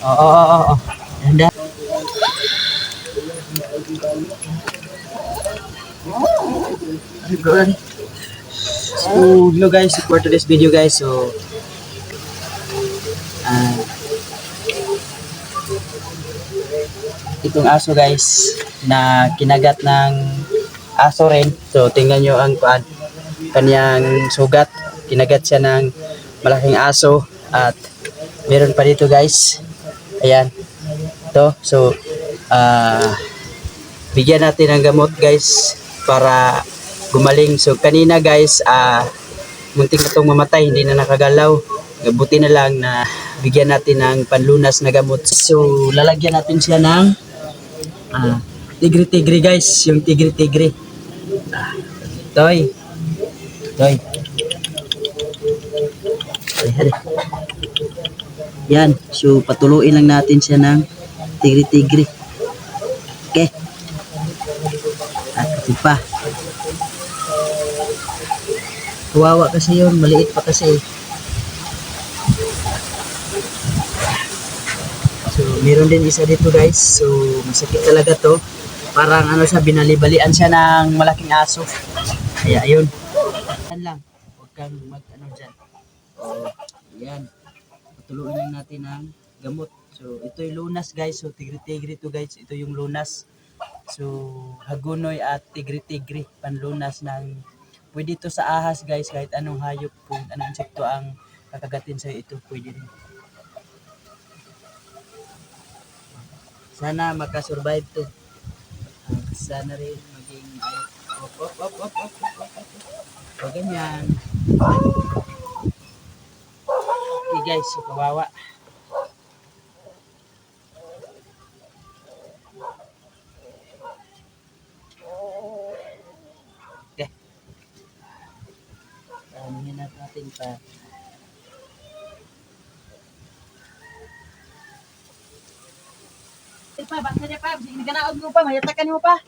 Oo, oo, oo. oo. Ganda. So, hello guys, for today's video guys. So, ah, itong aso guys na kinagat ng aso rin. So, tingnan nyo ang kuan kanyang sugat. Kinagat siya ng malaking aso at meron pa dito guys. Ayan. Ito. So, ah bigyan natin ng gamot guys para gumaling. So, kanina guys, ah muntik na itong mamatay, hindi na nakagalaw. Buti na lang na bigyan natin ng panlunas na gamot. So, lalagyan natin siya ng ah, tigri-tigri guys, yung tigri-tigri. Toy. Toy. Hali. Yan, so patuluin lang natin siya ng tigri-tigri. Okay. At ito pa. Kawawa kasi yun, maliit pa kasi. So, meron din isa dito guys. So, masakit talaga to. Parang ano siya, binalibalian siya ng malaking aso. Kaya yun. Yan lang. Huwag kang mag ano dyan. So, yan tuluan lang natin ang gamot. So, ito yung lunas guys. So, tigri-tigri to guys. Ito yung lunas. So, hagunoy at tigri-tigri panlunas ng pwede to sa ahas guys kahit anong hayop kung anong insekto ang kakagatin sa ito pwede rin. Sana makasurvive to. Sana rin maging op op op op op op op. O ganyan. Guys, so kawawa. Okay. Damihin na natin pa. Pa, niya pa, sige ganaog mo pa, mayatakan mo pa.